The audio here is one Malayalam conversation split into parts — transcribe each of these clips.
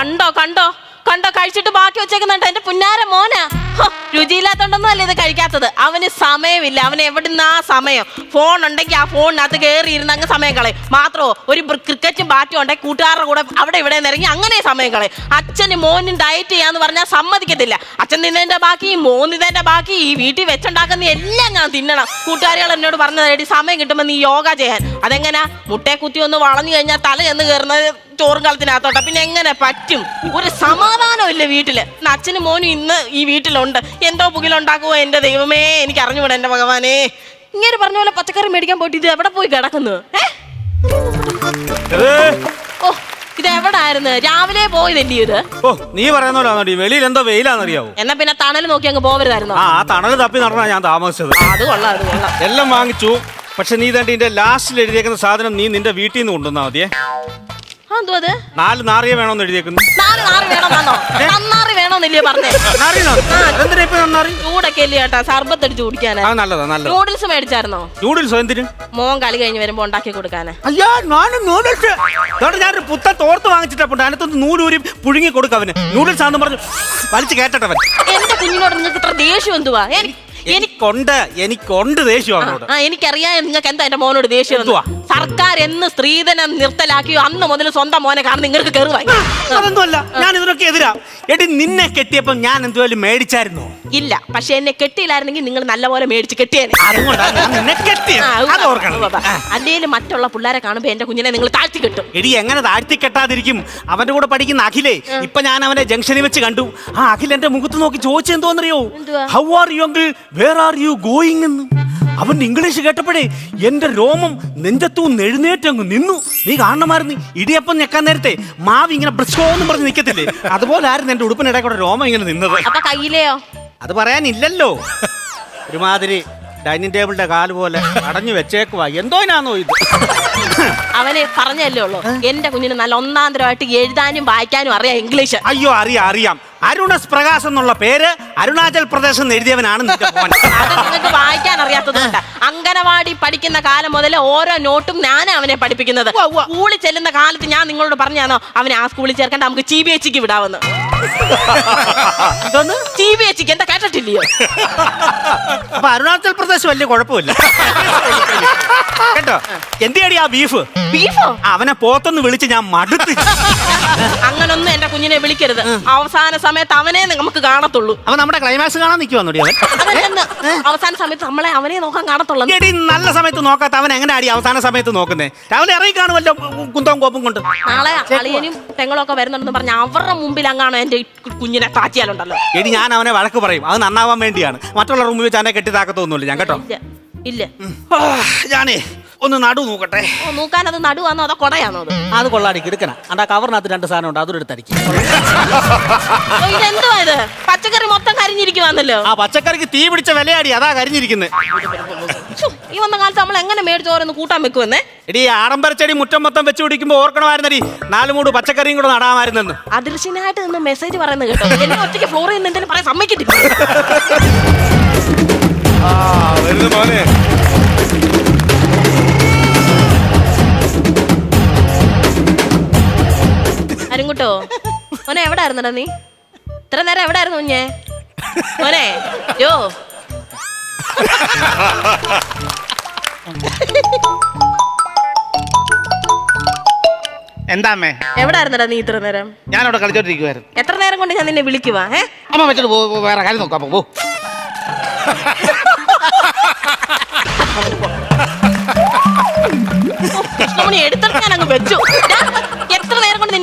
കണ്ടോ കണ്ടോ? കണ്ടോ കഴിച്ചിട്ട് ബാക്കി വെച്ചേക്കുന്നുണ്ട്. എന്റെ പുന്നാര മോനാ. രുചിയില്ലാത്തോണ്ടൊന്നും അല്ല ഇത് കഴിക്കാത്തത്? അവന് സമയമില്ല. അവന് എവിടുന്ന് ആ സമയം? ഫോൺ ഉണ്ടെങ്കിൽ ആ ഫോണിനകത്ത് കയറി ഇരുന്ന് അങ്ങ് സമയം കളയും. മാത്രമോ ഒരു ക്രിക്കറ്റും ബാറ്റും ഉണ്ടെങ്കിൽ കൂട്ടുകാരുടെ കൂടെ അവിടെ ഇവിടെ ഇറങ്ങി അങ്ങനെ സമയം കളയും. അച്ഛന് മോനും ഡയറ്റ് ചെയ്യാന്ന് പറഞ്ഞാൽ സമ്മതിക്കത്തില്ല. അച്ഛൻ തിന്നതിന്റെ ബാക്കി മോൻ തിന്നതിന്റെ ബാക്കി ഈ വീട്ടിൽ വെച്ചുണ്ടാക്കുന്ന എല്ലാം ഞാൻ തിന്നണം. കൂട്ടുകാരികൾ എന്നോട് പറഞ്ഞത് സമയം കിട്ടുമ്പോൾ നീ യോഗ ചെയ്യാൻ. അതെങ്ങനെ? മുട്ടയെ കുത്തി ഒന്ന് വളഞ്ഞു കഴിഞ്ഞാൽ തല ചെന്ന് കയറുന്നത് ചോറും കളത്തിനകത്തോട്ടെ. പിന്നെ എങ്ങനെ പറ്റും? ഒരു സമാധാനം ഇല്ല വീട്ടിൽ. അച്ഛനും മോനും ഇന്ന് ഈ വീട്ടിലുണ്ട്. എന്തോ പുകിലുണ്ടാക്കുമോ എന്റെ ദൈവമേ? എനിക്ക് അറിഞ്ഞുകൂടാ എന്റെ ഭഗവാനെ. ഇങ്ങനെ പറഞ്ഞ പോലെ പച്ചക്കറി മേടിക്കാൻ പോയിട്ട് ഇത് എവിടെ പോയി കിടക്കുന്നു? ഏ? ഓ ഇത് എവിടായിരുന്നു? രാവിലെ പോയതല്ലേ ഇത്? ഓ നീ പറയുന്ന പോലെ വെളിയിൽ എന്തോ വെയിലാണെന്നറിയാവോ? എന്നാ പിന്നെ തണൽ നോക്കി അങ്ങ് പോവരുതായിരുന്നു? ആ ആ തണൽ തപ്പി നടന്നാ ഞാൻ താമസിച്ചത്. അത് കൊള്ളാം അത് കൊള്ളാം. എല്ലാം വാങ്ങിച്ചു. പക്ഷെ നീ തന്റെ ഇതിന്റെ ലാസ്റ്റിൽ എഴുതിയേക്കുന്ന സാധനം നീ നിന്റെ വീട്ടിൽ നിന്ന് കൊണ്ടുവന്നാ മതിയേ. എന്തോ അത്? നാല് നാറിയ വേണമെന്ന് എഴുതിയേക്കുന്നു. നാല് നാറ് നന്നാറി പറഞ്ഞേ? ഇപ്പൊ ചൂടൊക്കെ ചേട്ടാ സർബത്ത് അടിച്ച് കുടിക്കാനാ. ആ നല്ലതാ നല്ലതാ. നൂഡിൽസ് മേടിച്ചായിരുന്നോ? നൂഡിൽസ് എന്തിനു? മോൻ കളി കഴിഞ്ഞ് വരുമ്പോ ഉണ്ടാക്കി കൊടുക്കാനാ. അയ്യാ ഞാനും നൂഡിൽസ് ഇതോടെ ഞാനൊരു പുത്ത തോർത്ത് വാങ്ങിച്ചിട്ടുണ്ട് അതിനകത്തൊന്ന് നൂലൂരി പുഴുങ്ങി കൊടുക്ക അവന്. നൂഡിൽസ് ആണെന്ന് പറഞ്ഞു. വലിച്ചു കേട്ടവൻ എന്റെ കുഞ്ഞിനോട് നിങ്ങൾക്ക് ഇത്ര ദേഷ്യം എന്തുവാ? എനി- എനിക്ക് എനിക്കുണ്ട് എനിക്കുണ്ട് ദേഷ്യം അവനോട്. ആ എനിക്കറിയാം നിങ്ങൾക്ക് എന്താ എന്റെ മോനോട് ദേഷ്യം എന്ന്. സർക്കാർ എന്ന് സ്ത്രീധനം നിർത്തലാക്കിയോ അന്ന് മുതൽ സ്വന്തം മോനെ കാരണം നിങ്ങൾക്ക് കയറുവായി അതൊന്നുമല്ല ഞാൻ ഇതിനൊക്കെ എതിരാ. എടി നിന്നെ കെട്ടിയപ്പോ ഞാൻ എന്തുവായാലും മേടിച്ചായിരുന്നു? ഇല്ല പക്ഷെ എന്നെ കെട്ടിയില്ലായിരുന്നെങ്കിൽ നിങ്ങൾ നല്ലപോലെ മേടിച്ച് കെട്ടിയേനെ. അതുകൊണ്ടാണ് ഞാൻ നിന്നെ കെട്ടിയത് ആ, അത് ഓർക്കണം. മറ്റുള്ള പിള്ളേരെ കാണുമ്പോ എന്റെ കുഞ്ഞിനെ നിങ്ങൾ താഴ്ത്തി കെട്ടും. എടി എങ്ങനെ താഴ്ത്തി കെട്ടാതിരിക്കും? അവന്റെ കൂടെ പഠിക്കുന്ന അഖിലേ ഇപ്പൊ ഞാൻ അവനെ ജംഗ്ഷനിൽ വെച്ച് കണ്ടു. ആ അഖിൽ എന്റെ മുഖത്ത് നോക്കി ചോദിച്ചെന്തോന്നറിയോ? എന്തുവാ? How are you uncle where are you going എന്ന്? അവൻ ഇംഗ്ലീഷ് കേട്ടപ്പോഴേ എന്റെ രോമം നെഞ്ചത്തൂന്ന് എഴുന്നേറ്റങ്ങ് നിന്നു. നീ കാണണമായിരുന്നു ഇടിയപ്പം ഞെക്കാൻ നേരത്തെ മാവ് ഇങ്ങനെ ബ്രഷോന്നും പറഞ്ഞ് നിക്കത്തില്ലേ? അതുപോലെ ആയിരുന്നു എന്റെ ഉടുപ്പിനിടെ കൂടെ രോമം ഇങ്ങനെ നിന്നത്. അപ്പൊ കയ്യിലെയോ? അത് പറയാനില്ലല്ലോ. ഒരുമാതിരി ഡൈനിങ് ടേബിളിന്റെ കാൽ പോലെ അടഞ്ഞു വെച്ചേക്കുവാ. എന്തോനാന്നോ ഇത്? അവന് പറഞ്ഞല്ലേ ഉള്ളൂ. എന്റെ കുഞ്ഞിന് നല്ല ഒന്നാന്തരമായിട്ട് എഴുതാനും വായിക്കാനും അറിയാം ഇംഗ്ലീഷ്. അയ്യോ അറിയാം അറിയാം. അരുണസ് പ്രകാശ് എന്നുള്ള പേര് അരുണാചൽ പ്രദേശ് എന്ന് എഴുതിയവനാണ് നിന്റെ മോൻ. അത് നിങ്ങൾക്ക് വായിക്കാൻ അറിയാത്തതുകൊണ്ട് അങ്കനവാടി പഠിക്കുന്ന കാലം മുതൽ ഓരോ നോട്ടും ഞാനാ അവനെ പഠിപ്പിക്കുന്നത്. സ്കൂളിൽ ചെല്ലുന്ന കാലത്ത് ഞാൻ നിങ്ങളോട് പറഞ്ഞാണോ അവനെ ആ സ്കൂളിൽ ചേർക്കണ്ട നമുക്ക് ചി ബി എച്ചിക്ക് വിടാമെന്ന്. എന്തോന്ന്? ബി എച്ചിക്ക് എന്താ കേട്ടിട്ടില്ലയോ? അപ്പൊ അരുണാചൽ പ്രദേശ് വലിയ കുഴപ്പമില്ല. കേട്ടോ? എന്തിയാടി ആ ബീഫ്? ബീഫോ? അവനെ പോത്തൊന്ന് വിളിച്ച് ഞാൻ മടുത്ത്. അങ്ങനൊന്നും എന്റെ കുഞ്ഞിനെ വിളിക്കരുത്. അവസാന സമയത്ത് അവനെ നമുക്ക് കാണത്തുള്ളൂ. അവൻ നമ്മുടെ ക്ലൈമാക്സ് കാണാൻ നിൽക്കുവാന്നോടി അവൻ. അതല്ലെന്ന് അവസാന സമയത്ത് നമ്മളെ അവനെ നോക്കാൻ കാണത്തുള്ളൂ. എടി നല്ല സമയത്ത് നോക്കാത്ത അവൻ എങ്ങനെ ആടി അവസാന സമയത്ത് നോക്കുന്നേ? രാവിലെ ഇറങ്ങി കാണുമല്ലോ കുന്തവും കോപ്പും കൊണ്ട്. നാളെ അളിയനും തെങ്ങളും ഒക്കെ വരുന്നുണ്ടെന്ന് പറഞ്ഞ അവരുടെ മുമ്പിൽ അങ്ങാണ് എന്റെ കുഞ്ഞിനെ താച്ചിയാലുണ്ടല്ലോ എടി ഞാൻ അവനെ വഴക്ക് പറയും. അത് നന്നാവാൻ വേണ്ടിയാണ്. മറ്റുള്ള റൂമിൽ വെച്ച് അവനെ കെട്ടിത്താക്കത്തൊന്നുമില്ല ഞാൻ കേട്ടോ. ഇല്ല ഇല്ല. ഞാനേ ഒന്ന് നടു നോക്കട്ടെ. ഓ നോക്കാൻ അത് നടുവാണോ അതോ കൊടയാണോ അത്? അത് കൊള്ളാടി കിടക്കണ. അണ്ടാ കവറിനകത്ത് രണ്ട് സാധനം ഉണ്ട് അതൊരു എടുത്തടിക്കും ഓ, ഇതെന്തുവാ ഇത്? പച്ചക്കറി മൊത്തം കരിഞ്ഞിരിക്കുവാന്നല്ലോ. ആ പച്ചക്കറിക്ക് തീ പിടിച്ച വിലയാടി അതാ കരിഞ്ഞിരിക്കുന്നത് ഈ വന്ന കാലത്ത് നമ്മൾ എങ്ങനെ മേടിച്ചോരൊന്ന് കൂട്ടാൻ വെക്കുവെന്നേ എടി ആഡംബരച്ചെടി മുറ്റം മൊത്തം വെച്ച് പിടിക്കുമ്പോ ഓർക്കണമായിരുന്നടി നാല് മൂട് പച്ചക്കറിയും കൂടെ നടാമായിരുന്നെന്ന്. അദൃശ്യനായിട്ട് നിന്ന് മെസ്സേജ് പറയുന്നത് കേട്ടോ. എന്നെ ഒറ്റയ്ക്ക് ഫ്ലോറിൽ നിന്ന് എന്തെങ്കിലും പറയാൻ സമ്മതിക്കത്തില്ല. വരുന്നു മോനെ. അരുങ്കുട്ടോ മോനെ എവിടെ ആയിരുന്നടാ നീ? ഇത്ര നേരം എവിടെ ആയിരുന്നു കുഞ്ഞേ? മോനെ യോ എന്താമ്മേ? എവിടെ ആയിരുന്നടാ നീ ഇത്ര നേരം? ഞാൻ അവിടെ കളിച്ചോണ്ടിരിക്കുവായിരുന്നു. എത്ര നേരം കൊണ്ട് ഞാൻ നിന്നെ വിളിക്കുവാ ഏ? അമ്മ വെച്ചിട്ട് പോ പോ, വേറെ കാര്യം നോക്കാം പോ കൃഷ്ണമണി എടുത്തിട്ട് ഞാൻ അങ്ങ് വെച്ചു. ഞാൻ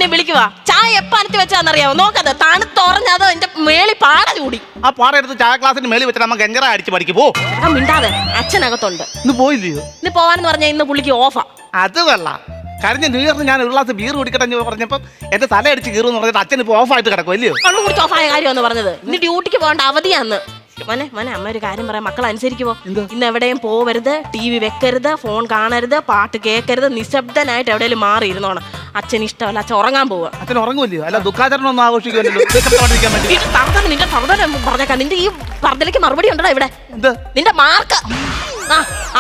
കൊണ്ട് വിളിക്കുവാ ചായ എപ്പ അനത്തി വെച്ചാന്നറിയാവോ നോക്കത് തണുത്തുറഞ്ഞത് എന്റെ മേളി പാട ചൂടി ആ പാടെടുത്ത് ചായ ക്ലാസ്സിന് മേളിൽ വെച്ചിട്ട് നമ്മ ഗഞ്ചറ അടിച്ച് പഠിക്ക് പോ. എടാ മിണ്ടാതെ അച്ഛനകത്തുണ്ട്. ഇന്ന് പോയില്ലയോ? ഇന്ന് പോവാന്ന് പറഞ്ഞാൽ ഇന്ന് പുള്ളിക്ക് ഓഫാ. അത് കൊള്ളാം. കഴിഞ്ഞ ന്യൂ ഇയറിന് ഞാൻ ഒരു ഗ്ലാസ് ബീർ കുടിക്കട്ടെ എന്ന് പറഞ്ഞപ്പോ എന്റെ തല അടിച്ച് കീറുമെന്ന് പറഞ്ഞിട്ട് അച്ഛൻ ഇപ്പോൾ ഓഫായിട്ട് കിടക്കും അല്ലയോ കണ്ണു കുടിച്ച് ഓഫായ കാര്യം പറഞ്ഞത്. ഇന്ന് ഡ്യൂട്ടിക്ക് പോകേണ്ട അവധിയാന്ന്. മോനെ മോനെ അമ്മ ഒരു കാര്യം പറയാം. മക്കൾ അനുസരിക്കുമോ ഇന്ന് എവിടെയും പോവരുത് ടി വി വെക്കരുത് ഫോൺ കാണരുത് പാട്ട് കേൾക്കരുത് നിശബ്ദനായിട്ട് എവിടെയും മാറി ഇരുന്നോണം. അച്ഛൻ ഇഷ്ടമല്ല അച്ഛൻ ഉറങ്ങാൻ പോവുക. അച്ഛൻ അല്ല ദുഃഖാചരണം ഒന്നും ആഘോഷിക്കുമല്ലോ നിന്റെ പറഞ്ഞേക്കാം. നിന്റെ ഈ പർദ്ദലയ്ക്ക് മറുപടി ഉണ്ടോ ഇവിടെ? നിന്റെ മാർക്ക്.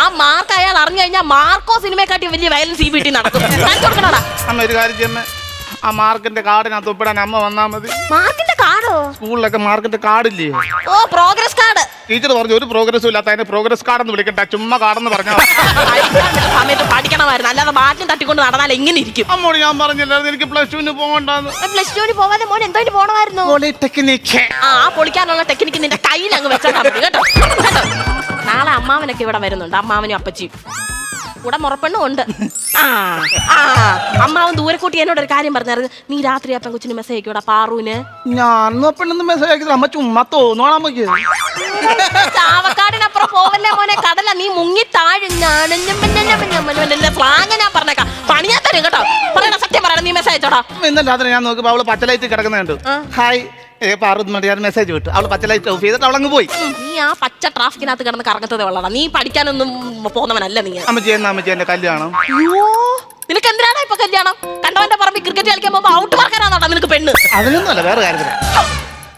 ആ മാർക്ക് അയാൾ അറിഞ്ഞു കഴിഞ്ഞാൽ മാർക്കോ സിനിമയെക്കാട്ടി വലിയ വയലൻസ് ഈ വീട്ടിൽ നടക്കും. കൊടുക്കണോടാ? അമ്മ ഒരു കാര്യം ആ മാർക്കിന്റെ കാർഡിനകത്ത് ഒപ്പിടാൻ അമ്മ വന്നാ മതി. മാർക്കിന്റെ കാർഡോ? സ്കൂളിലൊക്കെ മാർക്കിന്റെ കാർഡില്ലേ? ഓ പ്രോഗ്രസ് കാർഡ് ടീച്ചർ പറഞ്ഞു ഒരു പ്രോഗ്രസ്സും ഇല്ലാത്ത അതിന് പ്രോഗ്രസ് കാർഡ് എന്ന് വിളിക്കണ്ട ചുമ്മാ കാർഡെന്ന് പറഞ്ഞാൽ സമയത്ത് പഠിക്കണമായിരുന്നു. അല്ലാതെ മാറ്റം തട്ടിക്കൊണ്ട് നടന്നാൽ എങ്ങനെ ഇരിക്കും? അമ്മോട് ഞാൻ പറഞ്ഞില്ലായിരുന്നു എനിക്ക് പ്ലസ് ടുവിന് പോകണ്ടെന്ന്. പ്ലസ് ടുവിന് പോവാതെ മോൻ എന്തോ പോണമായിരുന്നു? പോളിടെക്നിക് ആ പൊളിക്കാനുള്ള ടെക്നിക്ക് നിന്റെ കയ്യിൽ അങ്ങ് വെച്ചാൽ കേട്ടോ? കേട്ടോ? നാളെ അമ്മാവനൊക്കെ ഇവിടെ വരുന്നുണ്ട് അമ്മാവനും അപ്പച്ചിയും. കൂടെ മുറപ്പെണ്ണും ഉണ്ട് ആ ആ അമ്മാവൻ ദൂരെ കൂട്ടി എന്നോട് ഒരു കാര്യം പറഞ്ഞായിരുന്നു നീ രാത്രി അപ്പം കൊച്ചിന് മെസ്സേജ് അയക്കൂടാ പാറൂന് ഞാൻ പെണ്ണെന്ന് മെസ്സേജ് അയക്കുന്നത് അമ്മ ചുമ്മാ തോന്നുവാണ് അമ്മയ്ക്ക് ചാവക്കാടിനപ്പുറം പോവല്ലേ മോനെ കടല നീ മുങ്ങി താഴെ ഞാൻ പറഞ്ഞേക്കാം പണിയാ തരും കേട്ടോ പറയണം നീ മെസ്സേജ് അയച്ചോടാ. ഇന്നലെ രാത്രി ഞാൻ നോക്കുമ്പോ അവൾ പച്ചലൈറ്റ് കിടക്കുന്നുണ്ട്. ഹായ് ഏ വേണ്ടി ഞാൻ മെസ്സേജ് വിട്ടു. അവൾ പച്ചലൈറ്റ് ഓഫ് ചെയ്തിട്ട് അവളങ്ങ് പോയി. നീ ആ പച്ച ട്രാഫിക്കിനകത്ത് കിടന്ന് കറങ്ങത്തതേ ഉള്ളടാ നീ പഠിക്കാനൊന്നും പോകുന്നവനല്ല നീ. അമ്മച്ചി എന്നാ അമ്മച്ചി എന്റെ കല്യാണം? അയ്യോ നിനക്ക് എന്തിനാണ് ഇപ്പൊ കല്യാണം? കണ്ടവന്റെ പറമ്പിൽ ക്രിക്കറ്റ് കളിക്കാൻ പോകുമ്പോ ഔട്ട് മാർക്കാനാണോ നിനക്ക് പെണ്ണ്. അതിനൊന്നുമല്ല വേറെ കാര്യത്തിൽ.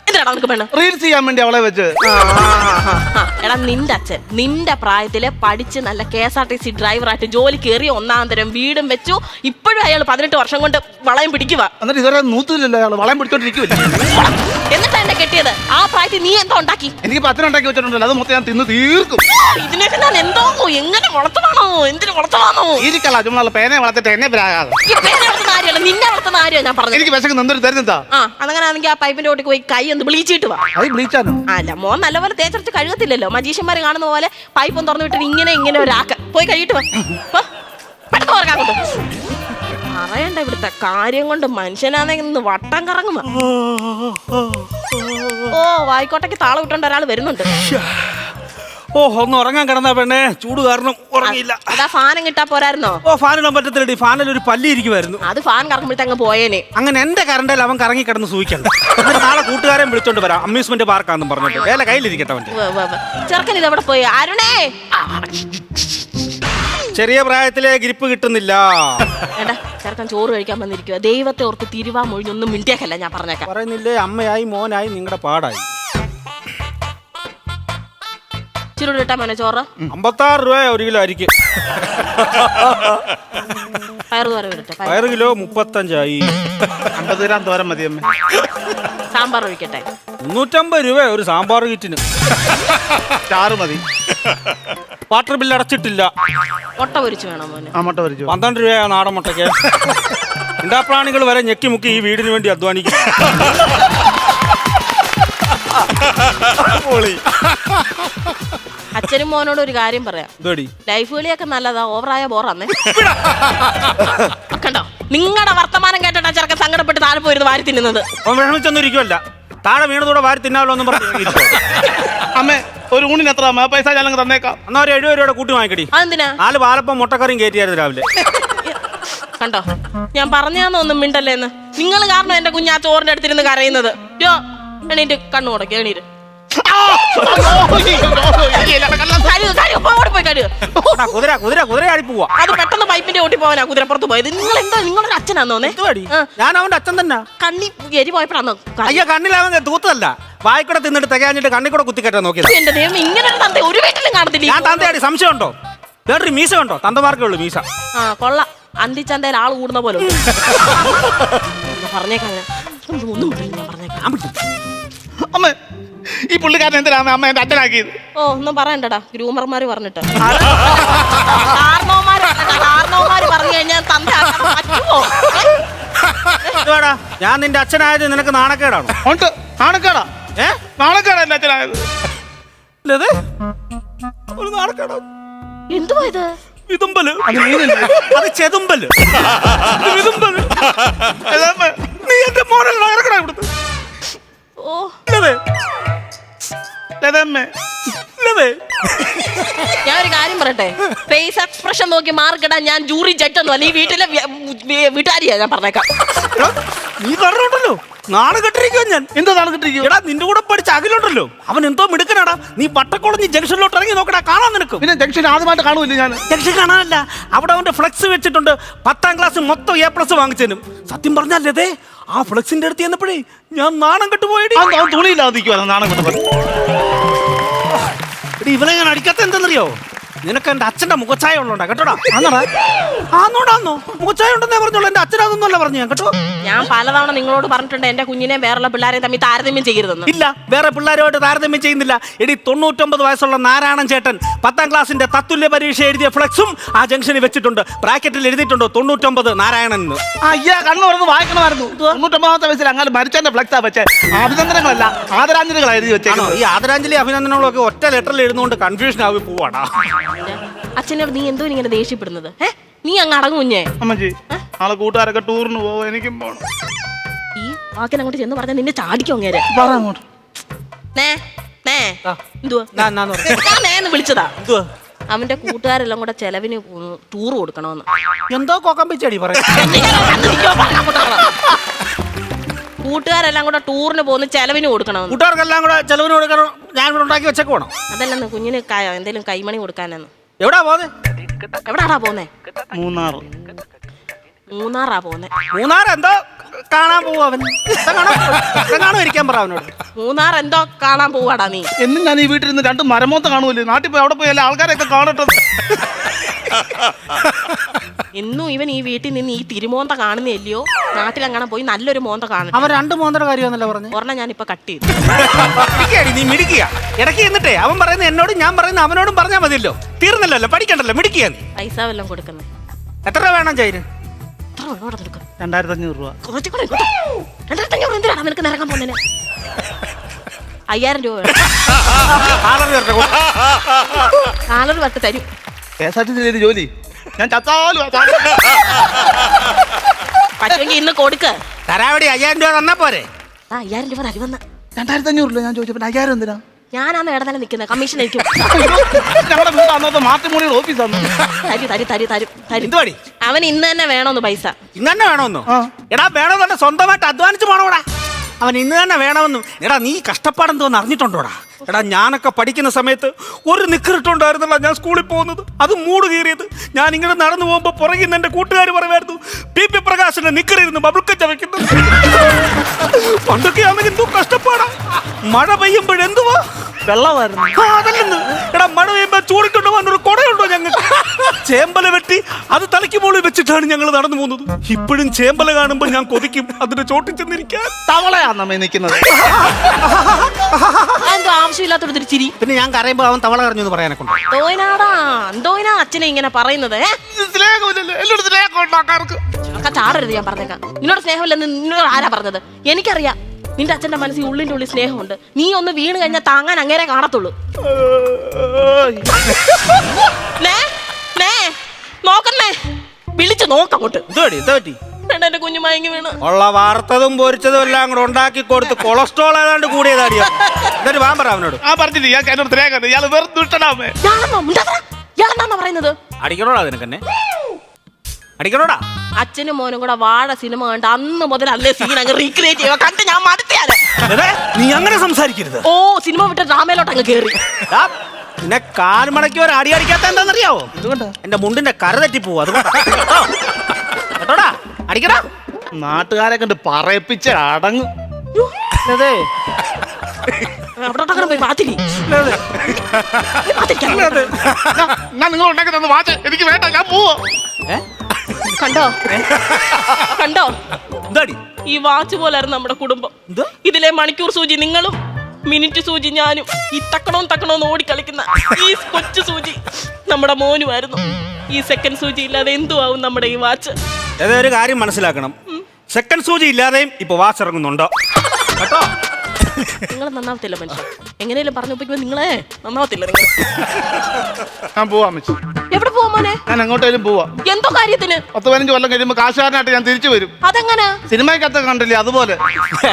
എന്തിനാടാ നിനക്ക് പെണ്ണ്? റീൽസ് ചെയ്യാൻ വേണ്ടി അവളെ വെച്ച്. ആ, എടാ നിന്റെ അച്ഛൻ നിന്റെ പ്രായത്തിൽ പഠിച്ച് നല്ല K S R T C ഡ്രൈവറായിട്ട് ജോലി കയറി ഒന്നാം തരം വീടും വെച്ചു. ഇപ്പോഴും അയാൾ പതിനെട്ട് വർഷം കൊണ്ട് വളയം പിടിക്കുക എന്നിട്ട് ഇതുവരെ നൂത്തില്ലല്ലോ അയാൾ വളയം പിടിച്ചോണ്ടിരിക്കുമല്ലേ എന്നിട്ടാ എന്നെ കെട്ടിയത്? ആ പ്രായത്തിൽ നീ എന്തോ ഉണ്ടാക്കി? എനിക്ക് പത്തിനുണ്ടാക്കി വെച്ചിട്ടുണ്ടല്ലോ. അത് മൊത്തം ഞാൻ തിന്ന് തീർക്കും. ഇതിനൊക്കെ ഞാൻ എന്തോ എങ്ങനെ വളർത്തണോ എന്തിനു വളർത്തണോ ഇരിക്കല്ല ചുമ്മാ പേനെ വളർത്തിട്ട് എന്നെ പ്രാകാതെ എന്നെ വളർത്തുന്ന കാര്യമല്ല നിന്നെ വളർത്തുന്ന ആരെയാ ഞാൻ പറഞ്ഞത്? എനിക്ക് വിശക്ക് എന്തൊരു തരുന്നതാ ആ അങ്ങനെ ആണെങ്കിൽ ആ പൈപ്പിന്റെ ഓട്ടിക്ക് പോയി കൈ ഒന്ന് ബ്ലീച്ചിട്ട് വാ അത് വിളിച്ചാനോ അല്ല മോൻ നല്ലപോലെ തേച്ചടിച്ച് കഴുകത്തില്ലല്ലോ. മജീഷ്യന്മാർ കാണുന്ന പോലെ പൈപ്പും തുറന്നു വിട്ടിട്ട് ഇങ്ങനെ ഇങ്ങനെ ഒരാക്ക്. പോയി കഴിയിട്ട് വാ. പെട്ടെന്ന് തുറക്കാൻ കൊണ്ട്. പറയണ്ട ഇവിടുത്തെ കാര്യം കൊണ്ട് മനുഷ്യനാണെന്ന് വട്ടം കറങ്ങുമ ഓ വായിക്കോട്ടയ്ക്ക് താളം ഇട്ടോണ്ട് ഒരാൾ വരുന്നുണ്ട്. ഓ ഒന്ന് ഉറങ്ങാൻ കിടന്ന പെണ്ണേ ചൂട് കാരണം ഉറങ്ങിയില്ല. അതാ ഫാനും കിട്ടാ പോരായിരുന്നോ? ഓ ഫാനിടാൻ പറ്റത്തില്ലടി ഫാനിൽ ഒരു പല്ലി ഇരിക്കുമായിരുന്നു അത് ഫാൻ കറക്കുമ്പോഴത്തെ അങ്ങ് പോയേനെ. അങ്ങനെ എന്റെ കറണ്ടയിൽ അവൻ കറങ്ങി കിടന്ന് എന്നിട്ട് നാളെ കൂട്ടുകാരൻ വിളിച്ചോണ്ട് വരാം. അമ്യൂസ്മെന്റ് പാർക്കാന്നും പറഞ്ഞിട്ട്. വേല കയ്യിലിരിക്കട്ടെ അവന്റെ. ചെറുക്കൻ ഇത് എവിടെ പോയി? അരുണേ! ചെറിയ പ്രായത്തിലെ ഗ്രിപ്പ് കിട്ടുന്നില്ല. ചെറുക്കൻ ചോറ് കഴിക്കാൻ വന്നിരിക്കുക ദൈവത്തെ ഓർത്ത് തിരുവാ മൊഴിഞ്ഞൊന്നും മിണ്ടിയേക്കല്ല ഞാൻ പറഞ്ഞേക്കാം. പറയുന്നില്ലേ അമ്മയായി മോനായി നിങ്ങളുടെ പാടായി. ഇച്ചിരി കൂടി മോനെ ചോറ്? അമ്പത്താറ് രൂപ ഒരു കിലോ അരിക്ക്. പയറ് തോര വിടട്ടെ പയറ്. കിലോ മുപ്പത്തഞ്ചായി. അമ്പത് ഗ്രാം തോരൻ മതി അമ്മ. സാമ്പാർ ഒഴിക്കട്ടെ. മുന്നൂറ്റമ്പത് രൂപ ഒരു സാമ്പാർ കിറ്റിന്. ചാറ് മതി. വാട്ടർ ബില്ല് അടച്ചിട്ടില്ല. മുട്ട പൊരിച്ചു വേണം മോനെ? ആ മുട്ട വരിച്ചു പന്ത്രണ്ട് രൂപയാണ് നാടൻ മുട്ടയ്ക്ക്? ഇണ്ടാപ്രാണികൾ വരെ ഞെക്കി മുക്കി ഈ വീടിന് വേണ്ടി അധ്വാനിക്കും. പൊളി. അച്ഛനും മോനോട് ഒരു കാര്യം പറയാം. ലൈഫ് കളിയൊക്കെ നല്ലതാ ഓവറായ ബോറാന്നേ. കണ്ടോ? നിങ്ങളുടെ വർത്തമാനം കേട്ടിട്ടാ ചെറുക്കൻ സങ്കടപ്പെട്ട് താഴെ പോയിരുന്നു വാരി തിന്നുന്നത്. അവൻ വിഷമിച്ചൊന്നും ഇരിക്കുമല്ല താഴെ വീണതോടെ വാരി തിന്നാമല്ലോ ഒന്നും പറഞ്ഞു. അമ്മ ഒരു ഊണിന് എത്ര ആ പൈസ ഞാൻ അങ്ങ് തന്നേക്കാം. എന്നാ ഒരു എഴുപത് രൂപയുടെ കൂട്ടി വാങ്ങിക്കടി. അതെന്തിനാ? നാല് പാലപ്പം മുട്ടക്കറിയും കയറ്റിയായിരുന്നു രാവിലെ. കണ്ടോ? ഞാൻ പറഞ്ഞാന്നൊന്നും മിണ്ടല്ലേന്ന്. നിങ്ങൾ കാരണം എന്റെ കുഞ്ഞാ ചോറിന്റെ അടുത്തിരുന്ന് കരയുന്നത്. യോ എണീറ്റ് കണ്ണു മുടക്കി എണീറ്റ്. കുതിര കുതിര കുതിര ആടി പോവാ അത് പെട്ടെന്ന് പൈപ്പിന്റെ ഓട്ടി പോവാനാ കുതിരപ്പുറത്ത് പോയത് നിങ്ങൾ എന്താ നിങ്ങളൊരു അച്ഛനാന്നോന്നേ. ഞാൻ അവന്റെ അച്ഛൻ തന്നെ കണ്ണി എരി പോയപ്പോഴാന്നോ അയ്യ കണ്ണിലാവൻ തൂത്തതല്ല വായിക്കൂടെ തിന്നിട്ട് തികഞ്ഞിട്ട് കണ്ണി കൂടെ കുത്തിക്കറ്റാൻ നോക്കിയത് എന്റെ ദൈവം ഇങ്ങനെ തന്ത ഒരു വീട്ടിലും കാണത്തില്ല ഞാൻ തന്തയാടി സംശയമുണ്ടോ വേറൊരു മീശ കണ്ടോ തന്തമാർക്കേ ഉള്ളൂ മീശ ആ കൊള്ള അന്തിച്ചന്തയിൽ ആൾ കൂടുന്ന പോലെ ഉണ്ട്. പറഞ്ഞേക്കാം. ഒന്നും ഞാൻ പറഞ്ഞേക്കാം. അമ്മ ഈ പുള്ളിക്കാരൻ എന്തിനാ അമ്മ അമ്മ എന്റെ അച്ഛനാക്കിയത്? ഓ ഒന്നും പറയണ്ടടാ. ഗ്രൂമർമാര് പറഞ്ഞിട്ട്. കാരണവന്മാര് പറഞ്ഞു കഴിഞ്ഞാൽ പറ്റുമോ? എന്തുവാടാ? ഞാൻ നിന്റെ അച്ഛനായത് നിനക്ക് നാണക്കേടാണോ? ഉണ്ട്. നാണക്കേടാ. ഏ? നാണക്കേടാ എന്റെ അച്ഛനായത്. ഇല്ലത്? ഒരു നാണക്കേടാ. എന്തുവാ ഇത്? വിതുമ്പൽ. അത് മീനല്ലേ അത് ചെതുമ്പൽ. ഇത് വിതുമ്പൽ. അതമ്മ നീ എന്റെ മോനെ ഇറക്കണ ഇവിടുത്തെ ഓ. ഇല്ലതേ? അതമ്മ ഇല്ലതേ. ഞാൻ ഒരു കാര്യം പറയട്ടെ? ഫേസ് എക്സ്പ്രഷൻ നോക്കി മാർക്കിടാൻ ഞാൻ ജൂറി ജഡ്ജൊന്നും അല്ല. ഈ വീട്ടിലെ വീട്ടുകാരിയാ ഞാൻ പറഞ്ഞേക്കാം. നീ പറഞ്ഞോണ്ടല്ലോ. നാളെ കെട്ടിരിക്കോ ഞാൻ. എന്താ നാണക്കെട്ടിരിക്കും എടാ നിന്റെ കൂടെ പഠിച്ച അകലുണ്ടല്ലോ അവൻ എന്തോ മിടുക്കനാടാ. നീ പട്ടക്കുളഞ്ഞ് ജംഗ്ഷനിലോട്ട് ഇറങ്ങി നോക്കടാ. കാണാൻ നിനക്ക്. പിന്നെ ജംഗ്ഷൻ ആദ്യമായിട്ട് കാണുമല്ലോ ഞാൻ ജംഗ്ഷൻ കാണാനല്ല. അവിടെ അവന്റെ ഫ്ലെക്സ് വെച്ചിട്ടുണ്ട്. പത്താം ക്ലാസ് മൊത്തം എ പ്ലസ് വാങ്ങിച്ചതിനും സത്യം പറഞ്ഞല്ലേ ആ ഫ്ലെക്സിന്റെ അടുത്ത് ചെന്നപ്പോഴേ ഞാൻ നാണം കെട്ട് പോയടി. അവൻ തുണിയില്ലാതെ നിൽക്കുവാ നാണം എടി, ഇവനെ ഞാൻ അടിക്കാത്ത എന്തെന്നറിയോ? നിനക്ക് എന്റെ അച്ഛന്റെ മുഖച്ചായ ഉള്ളോണ്ടാ കേട്ടോടാ? ആന്നോടാ. ആന്നോടാന്നോ മുഖച്ചായ ഉണ്ടെന്നേ പറഞ്ഞോളൂ എന്റെ അച്ഛനതൊന്നുമല്ല പറഞ്ഞു ഞാൻ കേട്ടോ? ഞാൻ പലതവണ നിങ്ങളോട് പറഞ്ഞിട്ടുണ്ട് എന്റെ കുഞ്ഞിനെ വേറെയുള്ള പിള്ളേരെയും തമ്മിൽ താരതമ്യം ചെയ്യരുതെന്ന്. ഇല്ല വേറെ പിള്ളേരുമായിട്ട് താരതമ്യം ചെയ്യുന്നില്ല. എടി തൊണ്ണൂറ്റൊമ്പത് വയസ്സുള്ള നാരായണൻ ചേട്ടൻ പത്താം ക്ലാസിന്റെ തത്തുല്യ പരീക്ഷ എഴുതിയ ഫ്ലെക്സും ആ ജംഗ്ഷനിൽ വെച്ചിട്ടുണ്ട്. ബ്രാക്കറ്റിൽ എഴുതിയിട്ടുണ്ടോ തൊണ്ണൂറ്റൊമ്പത് നാരായണൻ എന്ന്? അയ്യാ കണ്ണു തുറന്ന് വായിക്കണമായിരുന്നു. തൊണ്ണൂറ്റൊമ്പതാമത്തെ വയസ്സിൽ അങ്ങനെ മരിച്ചെന്റെ ഫ്ലക്സാ വെച്ചേ. അഭിനന്ദനങ്ങളല്ല ആദരാഞ്ജലികളാ എഴുതി ആണോ? ഈ ആദരാഞ്ജലി അഭിനന്ദനങ്ങളൊക്കെ ഒറ്റ ലെറ്ററിൽ എഴുതുകൊണ്ട് കൺഫ്യൂഷൻ ആവി പോവാടാ അച്ഛനോട് നീ എന്തോ ഇങ്ങനെ ദേഷ്യപ്പെടുന്നത്? ഏ നീ അങ്ങ് അടങ്ങുഞ്ഞേ അമ്മച്ചി ആളെ നാളെ കൂട്ടുകാരൊക്കെ ടൂറിന് പോവോ? എനിക്കും പോണം. ഈ വാക്കിന് അങ്ങോട്ട് ചെന്ന് പറഞ്ഞാൽ നിന്നെ ചാടിക്കോ അങ്ങേരെ? പറ അങ്ങോട്ട്. നേ നേ. എന്തുവാ. നേന്ന് വിളിച്ചതാ. എന്തുവാ? അവന്റെ കൂട്ടുകാരെല്ലാം കൂടെ ചെലവിന് ടൂർ കൊടുക്കണമെന്ന് എന്തോ കൊക്കം പിച്ചടി പറയാം കൂട്ടുകാരെല്ലാം കൂടെ ടൂറിന് പോകുന്ന ചെലവിന് കൊടുക്കണം കൂട്ടുകാർക്കെല്ലാം കൂടെ ചെലവിന് കൊടുക്കണം ഞാൻ ഇവിടെ ഉണ്ടാക്കി വെച്ചേക്ക് വേണം. അതല്ലെന്ന് കുഞ്ഞിന് കായോ എന്തെങ്കിലും കൈമണി കൊടുക്കാനെന്ന്. എവിടാ പോന്നെ? എവിടാടാ പോന്നെ? മൂന്നാറ്. മൂന്നാറാ പോന്നെ. മൂന്നാർ എന്തോ കാണാൻ പോവും അവൻ. കാണോ ഇരിക്കാൻ പറ അവനോട്. മൂന്നാർ എന്തോ കാണാൻ പോവാടാ നീ. എന്നും ഞാൻ ഈ വീട്ടിൽ നിന്ന് രണ്ട് മരമോത്ത കാണൂല്ലേ നാട്ടിൽ പോയി അവിടെ പോയി എല്ലാ ആൾക്കാരെയൊക്കെ കാണട്ടെ. ഇന്നും ഇവൻ ഈ വീട്ടിൽ നിന്ന് ഈ തിരുമോന്ത കാണുന്നില്ലയോ? നാട്ടിലെങ്ങനെ പോയി നല്ലൊരു മോന്ത കാണും അവൻ രണ്ട് മൂന്നര കാര്യമെന്നല്ല പറഞ്ഞു? ഒരെണ്ണം ഇപ്പൊ കട്ട് ചെയ്തു. നീ മിടിക്കുക ഇടയ്ക്ക് എന്നിട്ടേ അവൻ പറയുന്ന എന്നോടും ഞാൻ പറയുന്ന അവനോടും പറഞ്ഞാൽ മതിയല്ലോ. തീർന്നല്ലോ പഠിക്കണ്ടല്ലോ മിടിക്കുക നീ. പൈസ വല്ലതും കൊടുക്കുന്നത് എത്ര രൂപ വേണം ചൈര് എത്ര വേണോടാ നിനക്ക് രണ്ടായിരത്തി അഞ്ഞൂറ് രൂപ. കുറച്ച് കൂടെ ഇങ്ങോട്ട്. രണ്ടായിരത്തി അഞ്ഞൂറ് എന്തിനാണ് നിനക്ക് നിറങ്ങാൻ പോകുന്നതിന് അയ്യായിരം രൂപ വേണം. ആറര പേരുടെ കൂടെ. സാലറി പത്ത് തരും. കെ എസ് ആർ ടി സിയിലെ ജോലി. ഞാൻ ചത്താലും ആ പറ്റുമെങ്കിൽ ഇന്ന് കൊടുക്ക്. തരാവടി അയ്യായിരം രൂപ തന്നാ പോരെ. ആ അയ്യായിരം രൂപ തരുമെന്ന്. രണ്ടായിരത്തി അഞ്ഞൂറ് രൂപ ഞാൻ ചോദിച്ചപ്പോൾ അയ്യായിരം എന്തിനാ? ഞാനാണ് ഇടനില നിൽക്കുന്നത് കമ്മീഷൻ ആയിരിക്കും ഞങ്ങളുടെ വീട് അന്നത്തെ മാട്രിമോണിയുടെ ഓഫീസാണ് തരും തരും തരും തരും തരും. എന്തുവാടി? അവൻ ഇന്ന് തന്നെ വേണമെന്ന് പൈസ. ഇന്ന് തന്നെ വേണമെന്നോ ആ. എടാ വേണമെന്നുണ്ടെ സ്വന്തമായിട്ട് അധ്വാനിച്ച് പോണോടാ. അവൻ ഇന്ന് തന്നെ വേണമെന്നും. എടാ നീ കഷ്ടപ്പാടെന്തോന്ന് അറിഞ്ഞിട്ടുണ്ടോടാ? എടാ ഞാനൊക്കെ പഠിക്കുന്ന സമയത്ത് ഒരു നിക്കറിട്ടുണ്ടായിരുന്നല്ല ഞാൻ സ്കൂളിൽ പോകുന്നത്. അത് മൂട് കീറിയത്. ഞാൻ ഇങ്ങനെ നടന്നു പോകുമ്പോൾ പുറകിൽ നിന്ന് എന്റെ കൂട്ടുകാർ പറയുമായിരുന്നു പി. പി. പ്രകാശിന്റെ നിക്കറിരുന്ന് ബബിൾക്ക് വെക്കുന്നത്. പണ്ടൊക്കെ ആണെങ്കിൽ എന്തോ കഷ്ടപ്പാടാ. മഴ പെയ്യുമ്പോഴെന്തുവാ വെള്ളമായിരുന്നു. അതല്ലെന്ന്. എടാ മഴ പെയ്യുമ്പോൾ ചൂടിക്കൊണ്ട് വന്നൊരു കൊടയുണ്ടോ ഞങ്ങൾക്ക്? ചേമ്പല വെട്ടി അത് തലയ്ക്ക് മുകളിൽ വെച്ചിട്ടാണ് ഞങ്ങൾ നടന്നു പോകുന്നത്. ഇപ്പോഴും ചേമ്പല കാണുമ്പോൾ ഞാൻ കൊതിക്കും. അതിന്റെ ചോട്ടിൽ ചെന്നിരിക്കാൻ. തവളയാണ് നമ്മ നിൽക്കുന്നത് ആവശ്യമില്ലാത്തൊരു ചിരി. പിന്നെ ഞാൻ കരയുമ്പോൾ അവൻ തവള കറിഞ്ഞു എന്ന് പറയാനെ കൊണ്ട് തോയനാടാ എന്തോയിനാ അച്ഛനെ ഇങ്ങനെ പറയുന്നത് ഏ? ചാടരുത് ഞാൻ പറഞ്ഞേക്കാം. നിന്നോട് സ്നേഹമില്ലെന്ന് നിന്നോട് ആരാ പറഞ്ഞത്? എനിക്കറിയാം. നിന്റെ അച്ഛന്റെ മനസ്സിൽ ഉള്ളിന്റെ ഉള്ളിൽ സ്നേഹമുണ്ട്. നീ ഒന്ന് വീണ് കഴിഞ്ഞാൽ താങ്ങാൻ അങ്ങേരെ കാണത്തുള്ളൂ. നേ നേ വിളിച്ചു നോക്കങ്ങോട്ട് എന്തോടി വേണ്ട എന്റെ കുഞ്ഞു മയങ്ങി വീണ്. ഉള്ള വാർത്തതും പൊരിച്ചതും എല്ലാം കൂടെ ഉണ്ടാക്കി കൊടുത്ത് കൊളസ്ട്രോൾ ഏതാണ്ട് കൂടിയതാടിയോ എന്നിട്ട് വാൻ പറ അവനോട്. ആ പറഞ്ഞിട്ട് ഞാൻ എന്നോട് സ്നേഹം ഇയാൾ വെറും ദുഷ്ടനാമേ ഞാനെന്നോ മിണ്ടാതെ ഇയാളെന്നാ പറയുന്നത്? അടിക്കണോടാ നിനക്കെന്നെ അടിക്കണോടാ? അച്ഛനും മോനും കൂടെ വാഴ സിനിമ കണ്ട് അന്ന് മുതൽ അല്ലേ സീൻ അങ്ങ് റീക്രിയേറ്റ് ചെയ്യുക. കണ്ട് ഞാൻ മടുത്തയാണ് എടേ, നീ അങ്ങനെ സംസാരിക്കരുത്. ഓ സിനിമ വിട്ട് ഡ്രാമയിലോട്ട് അങ്ങ് കേറി. ഡാ, നിന്നെ കാൽമടക്കി ഒരു അടി അടിക്കാത്ത എന്താണെന്നറിയാവോ എന്റെ മുണ്ടിന്റെ കര തെറ്റി പോവും അതുകൊണ്ടാ കേട്ടോടാ? അടിക്കടാ. നാട്ടുകാരെ കണ്ട് പറയിപ്പിച്ച അടങ്ങും. അതെ. ഞാൻ നിങ്ങൾ ഉണ്ടാക്കി തന്ന വാച്ച് എനിക്ക് വേണ്ട ഞാൻ പോവോ. കണ്ടോ? കണ്ടോ? എന്താടി? ഈ വാച്ച് പോലായിരുന്നു നമ്മുടെ കുടുംബം? ഇതിലെ മണിക്കൂർ സൂചി നിങ്ങളും മിനിറ്റ് സൂചി ഞാനും ഈ തക്കണവും തക്കണവും ഓടിക്കളിക്കുന്ന ഈ കൊച്ചു സൂചി നമ്മുടെ മോനുമായിരുന്നു. ഈ സെക്കൻഡ് സൂചി ഇല്ലാതെ എന്തുവാകും നമ്മുടെ ഈ വാച്ച്? ഏതോ ഒരു കാര്യം മനസ്സിലാക്കണം. സെക്കൻഡ് സൂചി ഇല്ലാതെയും ഇപ്പൊ വാച്ച് ഇറങ്ങുന്നുണ്ടോ. കേട്ടോ? നിങ്ങൾ നന്നാവത്തില്ല മനുഷ്യൻ എങ്ങനെയല്ലേ പറഞ്ഞു ഒപ്പിക്കുമ്പോൾ നിങ്ങളെ നന്നാവത്തില്ല നിങ്ങൾ ഞാൻ പോവാ അമ്മച്ചി. എവിടെ പോവാ മോനെ? ഞാൻ എങ്ങോട്ടേലും പോവാ. എന്തോ കാര്യത്തിന്? പത്ത് പതിനഞ്ച് കൊല്ലം കഴിയുമ്പോ കാശുകാരനായിട്ട് ഞാൻ തിരിച്ചു വരും. അതെങ്ങനെ? സിനിമയ്ക്കകത്ത് കണ്ടില്ലേ അതുപോലെ?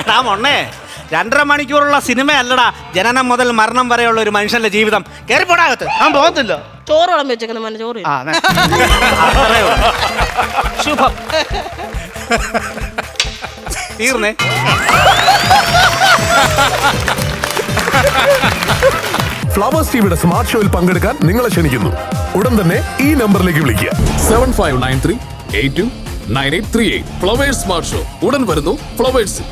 എടാ മൊണ്ണേ രണ്ടര മണിക്കൂറുള്ള സിനിമ അല്ലടാ ജനനം മുതൽ മരണം വരെയുള്ള ഒരു മനുഷ്യന്റെ ജീവിതം. കയറിപ്പോടാകത്ത് ഞാൻ പോകത്തില്ല. ചോറ് വിളമ്പി വെച്ചേക്കുന്ന മോനെ ചോറ് ആ ഞാൻ- അത്രേ ഉള്ളൂ. ശുഭം. തീർന്നേ. ഫ്ലവേഴ്സ് ടിവിയുടെ സ്മാർട്ട് ഷോയിൽ പങ്കെടുക്കാൻ നിങ്ങളെ ക്ഷണിക്കുന്നു. ഉടൻ തന്നെ ഈ നമ്പറിലേക്ക് വിളിക്കുക. Seven five nine three eight two nine eight three eight Flowers smart show ഉടൻ വരുന്നു ഫ്ലവേഴ്സ്